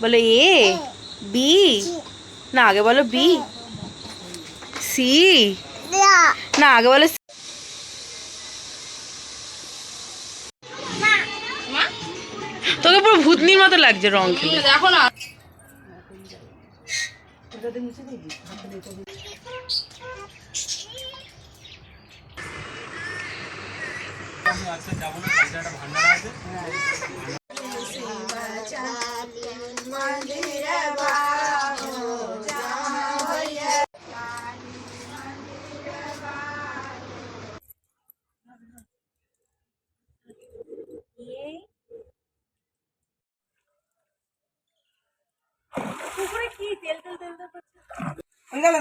বলো এ, বি, না, আগে বলো বি, সি, না, আগে বলো। তোকে পুরো ভূতনির মতো লাগছে রং খেলে দেখো না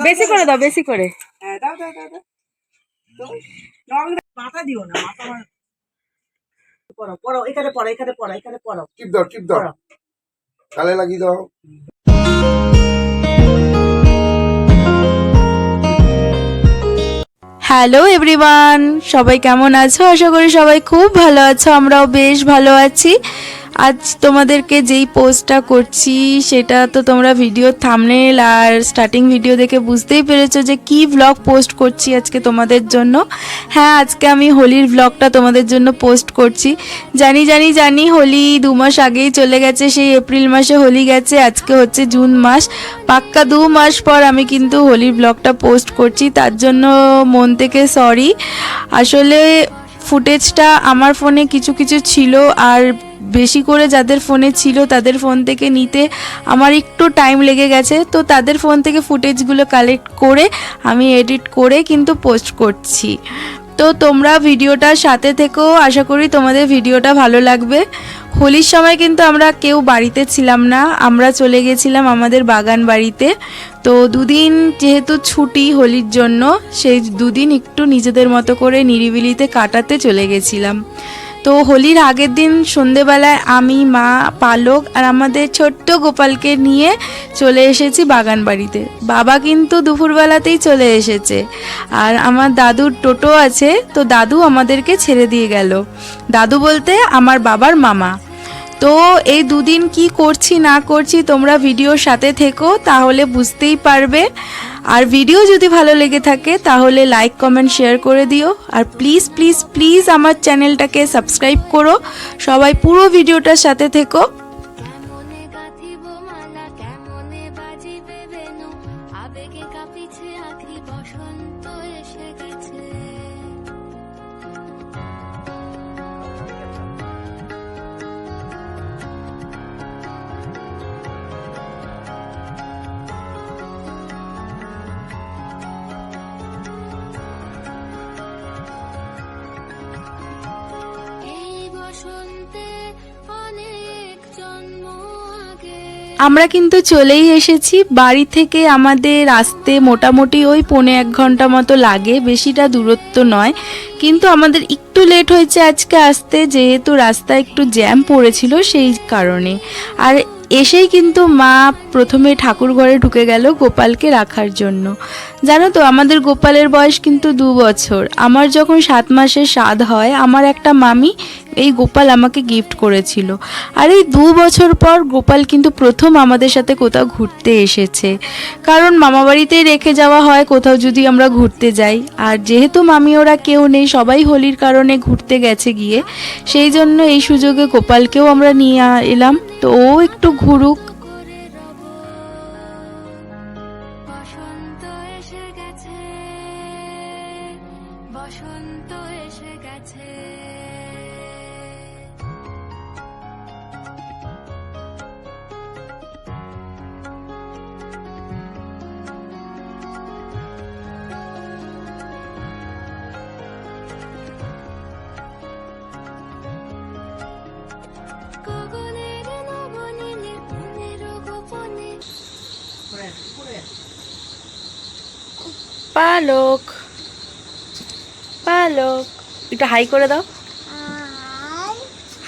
বেশি করে দাও বেশি করে হ্যাঁ দাও দাও দাও দাও। মাথা দিও না মাথা এখানে এখানে পড়াও এখানে পড়ো। টিপ দাও টিপ দাও কালে লাগিয়ে দাও। হ্যালো এভরিওয়ান সবাই কেমন আছো? আশা করি সবাই খুব ভালো আছো। আমরাও বেশ ভালো আছি। আজ তোমাদেরকে যেই পোস্টটা করছি, সেটা তো তোমরা ভিডিও থামনেল আর স্টার্টিং ভিডিও দেখে বুঝতেই পেরেছ যে কি ভ্লগ পোস্ট করছি আজকে তোমাদের জন্য। হ্যাঁ আজকে আমি হোলির ব্লগটা তোমাদের জন্য পোস্ট করছি। জানি জানি জানি হোলি দু মাস আগেই চলে গেছে, সেই এপ্রিল মাসে হোলি গেছে, আজকে হচ্ছে জুন মাস। পাক্কা দু মাস পর আমি কিন্তু হোলির ব্লগটা পোস্ট করছি, তার জন্য মন থেকে সরি আসলে ফুটেজটা আমার ফোনে কিছু কিছু ছিল, আর বেশি করে যাদের ফোনে ছিল তাদের ফোন থেকে নিতে আমার একটু টাইম লেগে গেছে। তো তাদের ফোন থেকে ফুটেজগুলো কালেক্ট করে আমি এডিট করে কিন্তু পোস্ট করছি। তো তোমরা ভিডিওটার সাথে থেকেও আশা করি তোমাদের ভিডিওটা ভালো লাগবে। হোলির সময় কিন্তু আমরা কেউ বাড়িতে ছিলাম না। আমরা চলে গেছিলাম আমাদের বাগান বাড়িতে। তো দুদিন যেহেতু ছুটি হোলির জন্য, সেই দুদিন একটু নিজেদের মতো করে নিরিবিলিতে কাটাতে চলে গেছিলাম। তো হোলির আগের দিন সন্ধেবেলায় আমি, মা, পালক আর আমাদের ছোট্ট গোপালকে নিয়ে চলে এসেছি বাগান বাড়িতে। বাবা কিন্তু দুপুরবেলাতেই চলে এসেছে। আর আমার দাদুর টোটো আছে, তো দাদু আমাদেরকে ছেড়ে দিয়ে গেল। দাদু বলতে আমার বাবার মামা। তো এই দুদিন কি করছি না করছি তোমরা ভিডিওর সাথে থেকো, তাহলে বুঝতেই পারবে। আর ভিডিও যদি ভালো লেগে থাকে, তাহলে লাইক কমেন্ট শেয়ার করে দিও। আর প্লিজ প্লিজ প্লিজ আমার চ্যানেলটাকে সাবস্ক্রাইব করো। সবাই পুরো ভিডিওটার সাথে থেকো। আমরা কিন্তু চলেই এসেছি। বাড়ি থেকে আমাদের আসতে মোটামুটি ওই পৌনে এক ঘণ্টা মতো লাগে, বেশিটা দূরত্ব নয়। কিন্তু আমাদের একটু লেট হয়েছে আজকে আসতে, যেহেতু রাস্তায় একটু জ্যাম পড়েছিল সেই কারণে। আর এসেই কিন্তু মা প্রথমে ঠাকুর ঘরে ঢুকে গেল গোপালকে রাখার জন্য। জানো তো, আমাদের গোপালের বয়স কিন্তু দু বছর। আমার যখন সাত মাসের স্বাদ হয়, আমার একটা মামি এই গোপাল আমাকে গিফট করেছিল। আর এই দু বছর পর গোপাল কিন্তু প্রথম আমাদের সাথে কোথাও ঘুরতে এসেছে। কারণ মামাবাড়িতেই রেখে যাওয়া হয়, কোথাও যদি আমরা ঘুরতে যাই। আর যেহেতু মামি ওরা কেউ নেই, সবাই হোলির কারণে ঘুরতে গেছে গিয়ে, সেই জন্য এই সুযোগে গোপালকেও আমরা নিয়ে এলাম। তো ও একটু ঘুরুক বসন্ত এসে গেছে। পালক। একটু হাই করে দাও।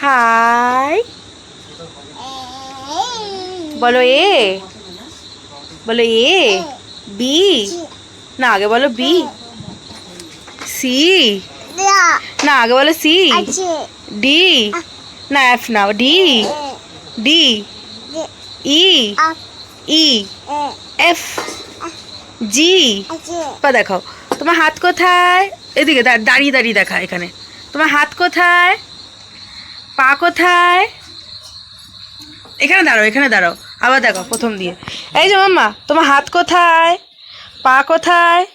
হাই। বলো এ। বলো এ। বি। না আগে বলো বি। সি। না আগে বলো সি। ডি। না এফ না D. D. E. E. F. G. পা দেখাও তোমার হাত কোথায়? এদিকে দাঁড়িয়ে দাঁড়িয়ে দেখা এখানে। তোমার হাত কোথায়? পা কোথায়? এখানে দাঁড়াও এখানে দাঁড়াও। আবার দেখো, প্রথম দিয়ে। এই যে মাম্মা, তোমার হাত কোথায়? পা কোথায়?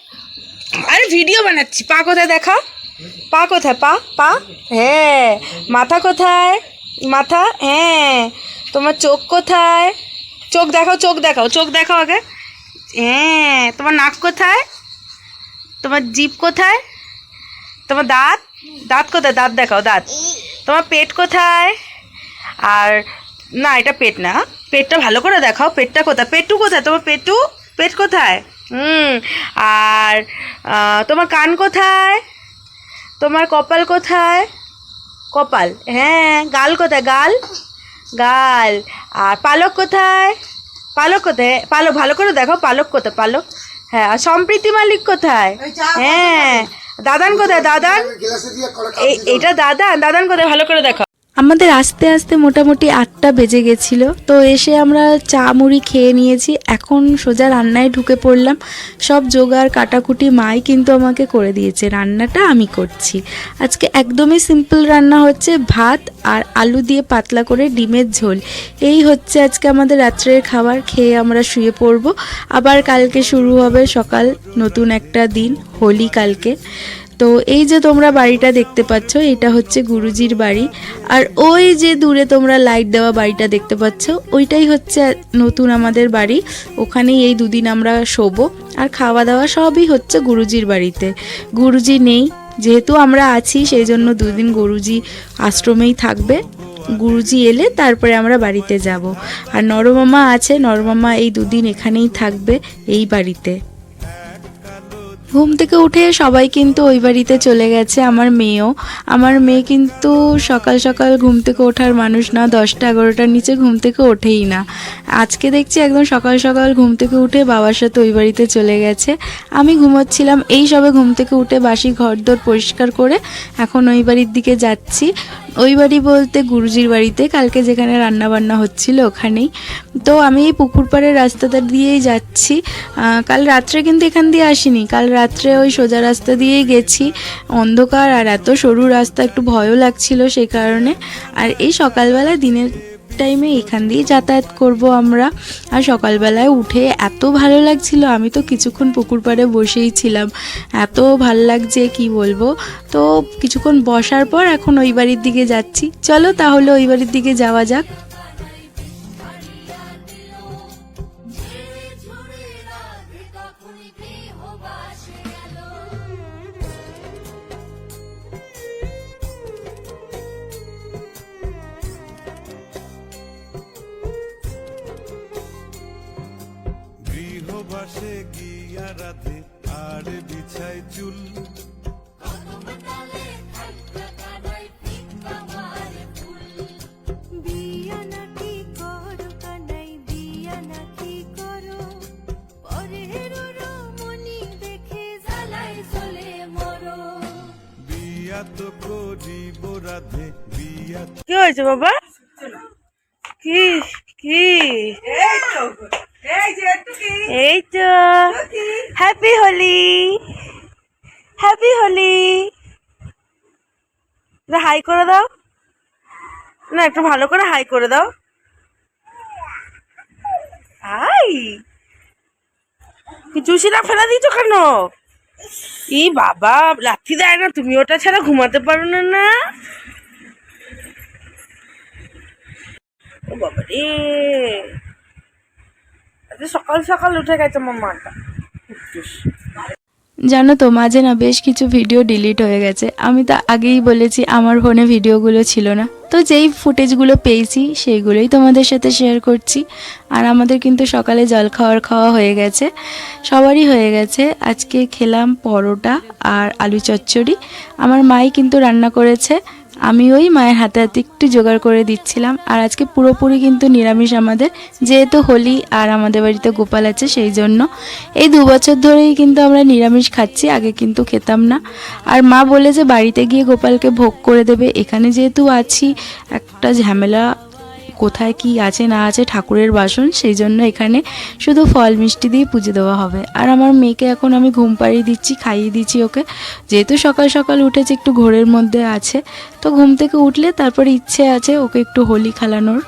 আরে ভিডিও বানাচ্ছি। পা কোথায় দেখা পা কোথায়? পা পা? হ্যাঁ। মাথা কোথায়? মাথা? হ্যাঁ। তোমার চোখ কোথায়? চোখ দেখাও চোখ দেখাও চোখ দেখাও আগে। হ্যাঁ। তোমার নাক কোথায়? তোমার জিপ কোথায়? তোমার দাঁত? দাঁত কোথায়? দাঁত দেখাও দাঁত। তোমার পেট কোথায়? আর না এটা পেট না। পেটটা ভালো করে দেখাও পেটটা কোথায়? পেটু কোথায়? তোমার পেটু? পেট কোথায়? হুম আর তোমার কান কোথায়? তোমার কপাল কোথায়? কপাল হ্যাঁ গাল কোথায়? গাল? গাল। আর পালক কোথায়? পালক কোথায়? পালক ভালো করে দেখো পালক কোথায়? পালক হ্যাঁ আর সম্প্রীতি মালিক কোথায়? হ্যাঁ দাদান কোথায়? দাদান? এটা দাদান। দাদান কোথায়? ভালো করে দেখো। আমাদের আস্তে আস্তে মোটামুটি আটটা বেজে গেছিল। তো এসে আমরা চা মুড়ি খেয়ে নিয়েছি। এখন সোজা রান্নায় ঢুকে পড়লাম। সব জোগাড় কাটাকুটি মাই কিন্তু আমাকে করে দিয়েছে। রান্নাটা আমি করছি। আজকে একদমই সিম্পল রান্না হচ্ছে ভাত আর আলু দিয়ে পাতলা করে ডিমের ঝোল। এই হচ্ছে আজকে আমাদের রাত্রের খাবার। খেয়ে আমরা শুয়ে পড়ব। আবার কালকে শুরু হবে সকাল নতুন একটা দিন, হোলি কালকে। তো এই যে তোমরা বাড়িটা দেখতে পাচ্ছ, এটা হচ্ছে গুরুজির বাড়ি। আর ওই যে দূরে তোমরা লাইট দেওয়া বাড়িটা দেখতে পাচ্ছ, ওইটাই হচ্ছে নতুন আমাদের বাড়ি। ওখানেই এই দুদিন আমরা শোবো। আর খাওয়া দাওয়া সবই হচ্ছে গুরুজির বাড়িতে। গুরুজি নেই, যেহেতু আমরা আছি সেই জন্য দুদিন গুরুজি আশ্রমেই থাকবে। গুরুজি এলে তারপরে আমরা বাড়িতে যাব। আর নরমামা আছে, নরমামা এই দুদিন এখানেই থাকবে, এই বাড়িতে। ঘুম থেকে উঠে সবাই কিন্তু ওই বাড়িতে চলে গেছে, আমার মেয়েও। আমার মেয়ে কিন্তু সকাল সকাল ঘুম থেকে ওঠার মানুষ না, দশটা এগারোটার নিচে ঘুম থেকে ওঠেই না। আজকে দেখছি একদম সকাল সকাল ঘুম থেকে উঠে বাবার সাথে ওই বাড়িতে চলে গেছে। আমি ঘুমোচ্ছিলাম, এই সবে ঘুম থেকে উঠে বাসি ঘর ঘরদোর পরিষ্কার করে এখন ওই বাড়ির দিকে যাচ্ছি। ওই বাড়ি বলতে গুরুজির বাড়িতে কালকে যেখানে রান্না বান্না হচ্ছিল ওখানেই। তো আমি এই পুকুর পাড়ের রাস্তাটা দিয়েই যাচ্ছি। কাল রাত্রে কিন্তু এখান দিয়ে আসিনি। কাল রাত্রে ওই সোজা রাস্তা দিয়েই গেছি। অন্ধকার আর এত সরু রাস্তা, একটু ভয়ও লাগছিল সেই কারণে। আর এই সকালবেলা দিনের টাইমে এখান দিয়ে যাতায়াত করব আমরা। আর সকালবেলায় উঠে এত ভালো লাগছিল, আমি তো কিছুক্ষণ পুকুর পাড়ে বসেই ছিলাম। এত ভালো লাগছে, কি বলব? তো কিছুক্ষণ বসার পর এখন ওই বাড়ির দিকে যাচ্ছি। চলো তাহলে ওই বাড়ির দিকে যাওয়া যাক। রাধে বিয়া কি হয়েছে বাবা? কি এই তো এই যে একটু কি এই তো happy Holi happy Holi hi করে দাও না, একটু ভালো করে হাই করে দাও। হাই! চুষিটা ফেলে দিয়েছ কেন? ই বাবা, লাথি দেয় না, তুমি ওটা ছাড়া ঘুমাতে পারো না না? ও বাবা রে! সকাল সকাল উঠে গেছে আমার মাটা জানো তো, মাঝে না বেশ কিছু ভিডিও ডিলিট হয়ে গেছে। আমি তো আগেই বলেছি আমার ফোনে ভিডিওগুলো ছিল না। তো যেই ফুটেজগুলো পেয়েছি, সেইগুলোই তোমাদের সাথে শেয়ার করছি। আর আমাদের কিন্তু সকালে জল খাওয়ার খাওয়া হয়ে গেছে। সবারই হয়ে গেছে। আজকে খেলাম পরোটা আর আলু চচ্চড়ি। আমার মাই কিন্তু রান্না করেছে। আমি ওই মায়ের হাতে হাতে একটু জোগাড় করে দিচ্ছিলাম, আর আজকে পুরোপুরি কিন্তু নিরামিষ আমাদের, যেহেতু হোলি আর আমাদের বাড়িতে গোপাল আছে সেই জন্য। এই দু বছর ধরেই কিন্তু আমরা নিরামিষ খাচ্ছি, আগে কিন্তু খেতাম না। আর মা বলে যে বাড়িতে গিয়ে গোপালকে ভোগ করে দেবে, এখানে যেহেতু আছি, একটা ঝামেলা কোথায় কি আছে, না আছে ঠাকুরের বাসন, সেই জন্য এখানে শুধু ফল মিষ্টি দিয়ে পুজো দেওয়া হবে। আর আমার মেয়েকে এখন আমি ঘুম পাড়িয়ে দিচ্ছি, খাইয়ে দিচ্ছি ওকে। যেহেতু সকাল সকাল উঠেছে, একটু ঘোরের মধ্যে আছে। তো ঘুম থেকে উঠলে তারপরে ইচ্ছে আছে ওকে একটু হোলি খেলানোর।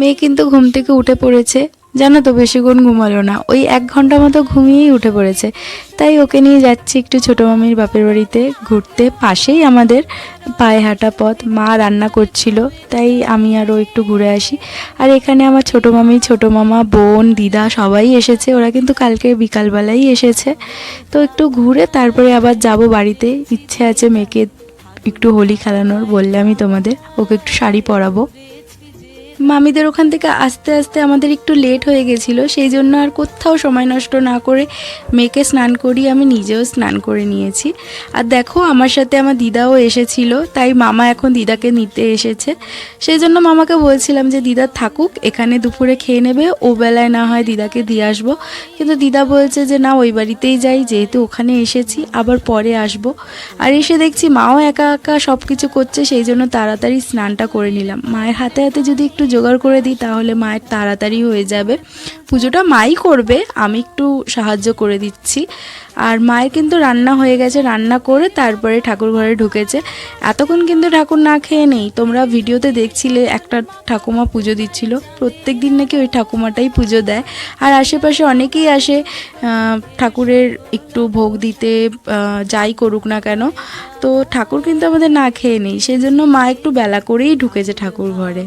মেয়ে কিন্তু ঘুম থেকে উঠে পড়েছে। জানো তো বেশিক্ষণ ঘুমালো না। ওই এক ঘণ্টা মতো ঘুমিয়েই উঠে পড়েছে। তাই ওকে নিয়ে যাচ্ছি একটু ছোটো মামির বাপের বাড়িতে। ঘুরতে পাশেই আমাদের পায়ে হাঁটা পথ। মা রান্না করছিল, তাই আমি আরও একটু ঘুরে আসি। আর এখানে আমার ছোটো মামি, ছোটো মামা, বোন, দিদা সবাই এসেছে। ওরা কিন্তু কালকে বিকালবেলাই এসেছে। তো একটু ঘুরে তারপরে আবার যাব বাড়িতে। ইচ্ছে আছে মেয়েকে একটু হোলি খেলানোর বললে আমি তোমাদের, ওকে একটু শাড়ি পরাবো। মামিদের ওখান থেকে আস্তে আস্তে আমাদের একটু লেট হয়ে গেছিল, সেই জন্য আর কোথাও সময় নষ্ট না করে মেয়েকে স্নান করিয়ে আমি নিজেও স্নান করে নিয়েছি। আর দেখো, আমার সাথে আমার দিদাও এসেছিল, তাই মামা এখন দিদাকে নিতে এসেছে। সেই জন্য মামাকে বলছিলাম যে, দিদা থাকুক, এখানে দুপুরে খেয়ে নেবে, ও বেলায় না হয় দিদাকে দিয়ে আসব। কিন্তু দিদা বলছে যে, না, ওই বাড়িতেই যাই, যেহেতু ওখানে এসেছি, আবার পরে আসব। আর এসে দেখছি মাও একা একা সব কিছু করছে, সেই জন্য তাড়াতাড়ি স্নানটা করে নিলাম। মায়ের হাতে হাতে যদি একটু জোগাড় করে দিই, তাহলে মায়ের তাড়াতাড়ি হয়ে যাবে। পুজোটা মাই করবে, আমি একটু সাহায্য করে দিচ্ছি। আর মায়ের কিন্তু রান্না হয়ে গেছে, রান্না করে তারপরে ঠাকুর ঘরে ঢুকেছে। এতক্ষণ কিন্তু ঠাকুর না খেয়ে নেই, তোমরা ভিডিওতে দেখছিলে একটা ঠাকুমা পুজো দিচ্ছিল। প্রত্যেক দিন নাকি ওই ঠাকুমাটাই পুজো দেয়। আর আশেপাশে অনেকেই আসে ঠাকুরের একটু ভোগ দিতে যাই করুক না কেন। তো ঠাকুর কিন্তু আমাদের না খেয়ে নেই সেই জন্য মা একটু বেলা করেই ঢুকেছে ঠাকুর ঘরে।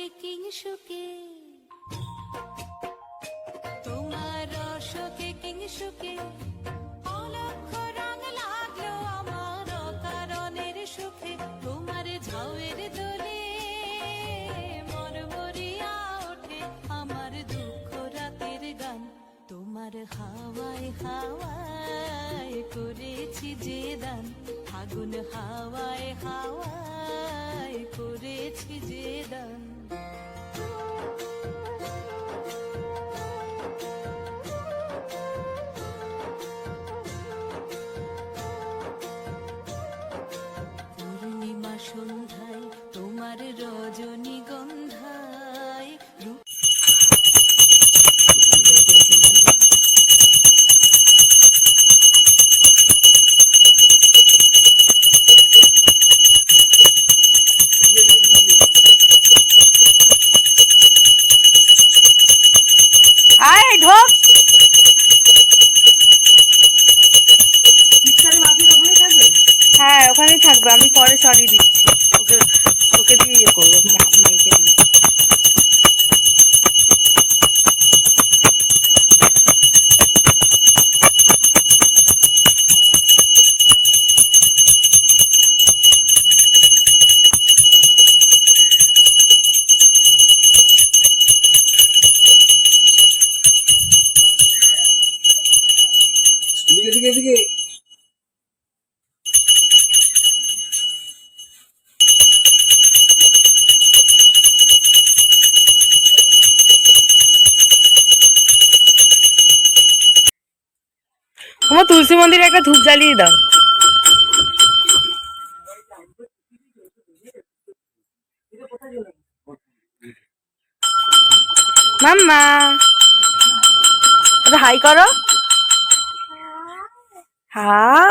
রসকে কিংসুকে তোমার রসকে কিংসুকে অলক্ষ রং লাগল আমার কারণের সুখে। তোমার ঝাউয়ের দোলে মরমরিয়া ওঠে। আমার দুঃখ রাতের গান তোমার হাওয়ায় হাওয়ায় করেছি যে দান। ফাগুন হাওয়ায়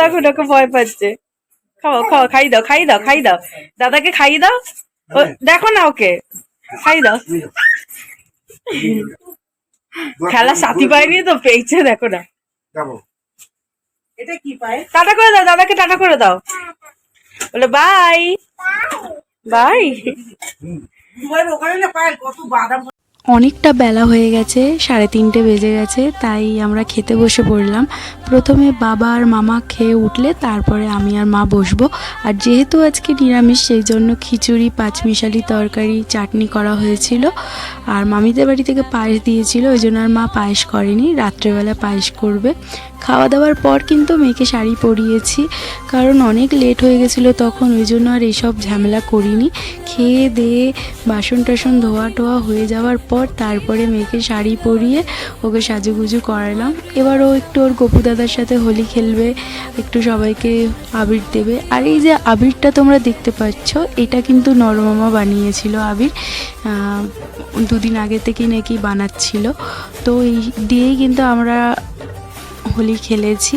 দেখো দেখো ভয় পাচ্ছে। খাও খাও খাই দাও খাই দাও খাই দাও। দাদাকে খাই দাও। ও দেখো না ওকে। খাই দাও। খেলা সাথী পায়নি তো পেয়েছে দেখো না। এটা কি পায়? টাটা করে দাও দাদাকে টাটা করে দাও। বলে বাই। বাই। ওখানে না পায় কত বাদাম অনেকটা বেলা হয়ে গেছে, সাড়ে তিনটে বেজে গেছে, তাই আমরা খেতে বসে পড়লাম। প্রথমে বাবা আর মামা খেয়ে উঠলে, তারপরে আমি আর মা বসবো। আর যেহেতু আজকে নিরামিষ, সেই জন্য খিচুড়ি, পাঁচমিশালি তরকারি, চাটনি করা হয়েছিল। আর মামিদের বাড়ি থেকে পায়েস দিয়েছিল, ওই জন্য আর মা পায়েস করেনি, রাত্রেবেলা পায়েস করবে। খাওয়া দাওয়ার পর কিন্তু মেয়েকে শাড়ি পরিয়েছি, কারণ অনেক লেট হয়ে গেছিল তখন, ওই জন্য আর এইসব ঝামেলা করিনি। খেয়ে দিয়ে বাসন টাসন ধোয়া টোয়া হয়ে যাওয়ার পর তারপরে মেয়েকে শাড়ি পরিয়ে ওকে সাজুগুজু করালাম। এবার ও একটু ওর গপু দাদার সাথে হোলি খেলবে, একটু সবাইকে আবির দেবে। আর এই যে আবিরটা তোমরা দেখতে পাচ্ছ, এটা কিন্তু নরমামা বানিয়েছিল আবির দুদিন আগে থেকেই নাকি বানাচ্ছিল। তো এই দিয়েই কিন্তু আমরা হোলি খেলেছি।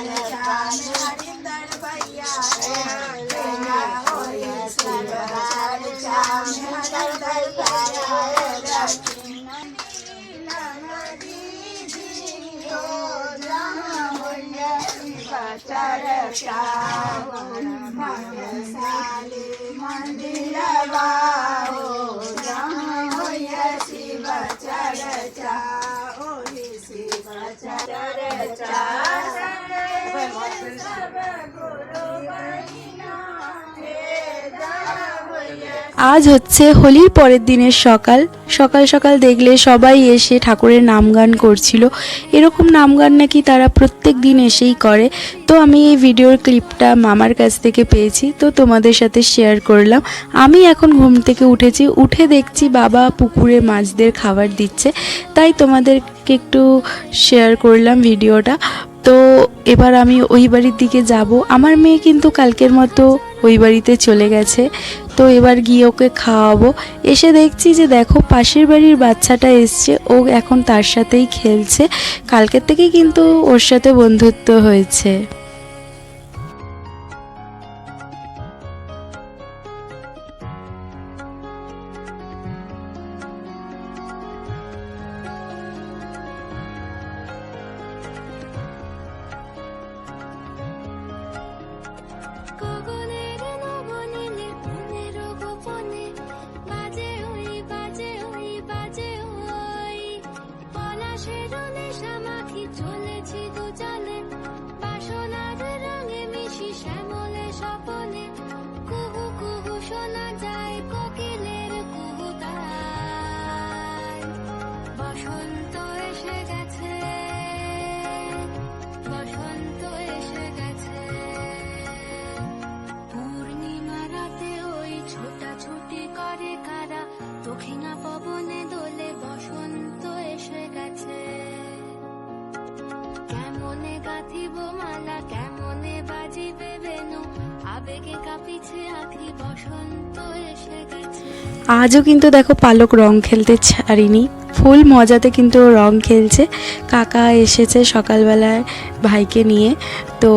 Shabbat Shalom, Mother Sally, Mandira Bar. আজ হচ্ছে হোলির পরের দিনের সকাল। সকাল সকাল দেখলে সবাই এসে ঠাকুরের নাম গান করছিল। এরকম নাম গান নাকি তারা প্রত্যেক দিন এসেই করে। তো আমি এই ভিডিওর ক্লিপটা মামার কাছ থেকে পেয়েছি। তো তোমাদের সাথে শেয়ার করলাম। আমি এখন ঘুম থেকে উঠেছি। উঠে দেখছি বাবা পুকুরে মাছদের খাবার দিচ্ছে। তাই তোমাদেরকে একটু শেয়ার করলাম ভিডিওটা। তো এবার আমি ওই বাড়ির দিকে যাব। আমার মেয়ে কিন্তু কালকের মতো ওই বাড়িতে চলে গেছে। তো এবার গিয়ে ওকে খাওয়াবো। এসে দেখছি যে দেখো পাশের বাড়ির বাচ্চাটা এসছে, ও এখন তার সাথেই খেলছে। কালকের থেকেই কিন্তু ওর সাথে বন্ধুত্ব হয়েছে। গাঁথিব মালা, কেমনে বাজিবে বেনু? আবেগে কাঁপিছে বসন্ত এসে গেছে। আজও কিন্তু দেখো পালক রং খেলতে ছাড়িনি। ফুল মজাতে কিন্তু রং খেলছে। কাকা এসেছে সকালবেলায় ভাইকে নিয়ে। তো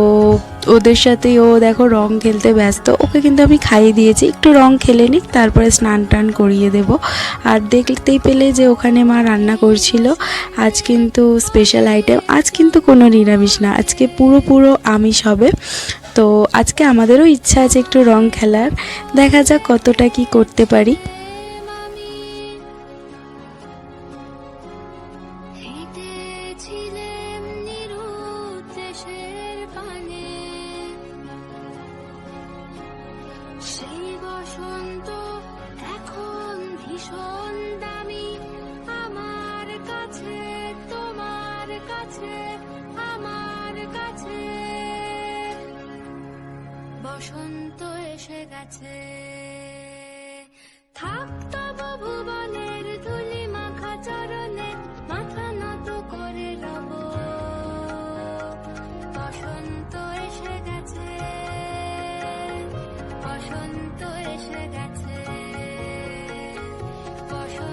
ওদের সাথেই ও দেখো রং খেলতে ব্যস্ত। ওকে কিন্তু আমি খাইয়ে দিয়েছি। একটু রং খেলে নিক, তারপরে স্নান টান করিয়ে দেব। আর দেখতেই পেলে যে ওখানে মা রান্না করছিল। আজ কিন্তু স্পেশাল আইটেম আজ কিন্তু কোনো নিরামিষ না, আজকে পুরো পুরো আমিষ হবে। তো আজকে আমাদেরও ইচ্ছা আছে একটু রং খেলার। দেখা যাক কতটা কি করতে পারি। বসন্ত এসে গেছে। বসন্ত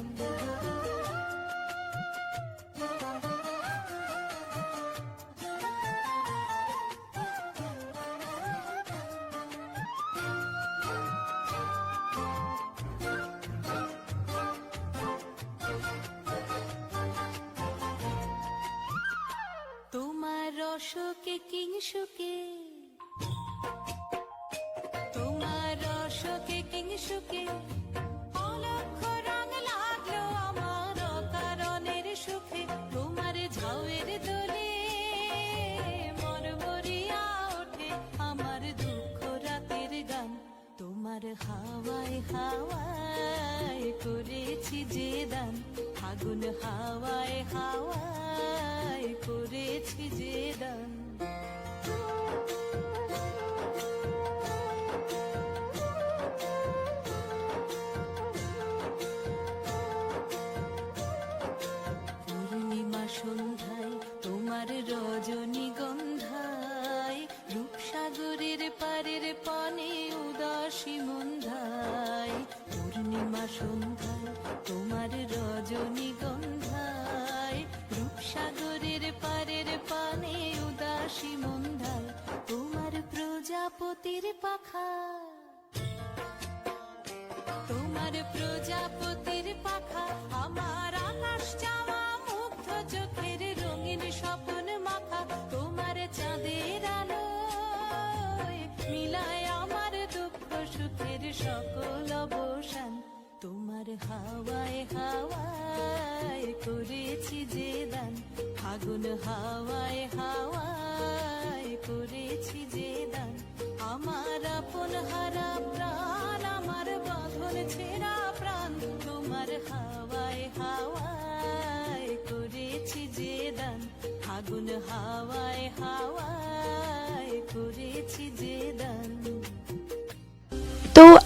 কিংসুকে। তোমার রসকে কিংসুকে। অলক্ষ আমার কারণের সুখে। তোমার ঝাউয়ের দোলে মরমরিয়া ওঠে আমার দুঃখ রাতের গান। তোমার হাওয়ায় হাওয়ায় করেছি যে দান। আগুন হাওয়ায় হাওয়ায় করেছি যে দান। সন্ধ্যায় তোমার রজনীগন্ধায়, রূপসাগরের পারের পানে উদাসী মন্ধায় তোমার প্রজাপতির পাখা। তোমার প্রজাপতির পাখা, আমার আকাশ চাওয়া মুগ্ধ চোখের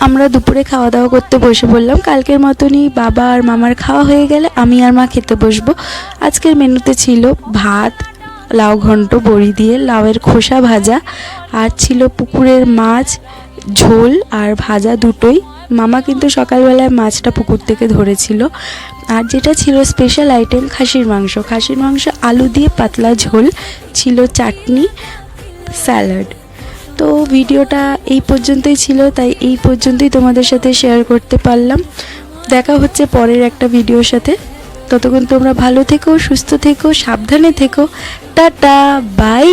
আমরা দুপুরে খাওয়া দাওয়া করতে বসে পড়লাম কালকের মতনই বাবা আর মামার খাওয়া হয়ে গেলে আমি আর মা খেতে বসবো। আজকের মেনুতে ছিল ভাত, লাউ ঘন্ট, বড়ি দিয়ে লাউয়ের খোসা ভাজা, আর ছিল পুকুরের মাছ, ঝোল, আর ভাজা দুটোই। মামা কিন্তু সকালবেলায় মাছটা পুকুর থেকে ধরেছিল। আর যেটা ছিল স্পেশাল আইটেম খাসির মাংস। খাসির মাংস, আলু দিয়ে পাতলা ঝোল, ছিল চাটনি স্যালাড তো ভিডিওটা এই পর্যন্তই ছিল, তাই এই পর্যন্তই তোমাদের সাথে শেয়ার করতে পারলাম। দেখা হচ্ছে পরের একটা ভিডিওর সাথে। ততক্ষণ তোমরা ভালো থেকো, সুস্থ থেকো, সাবধানে থেকো। Tata bye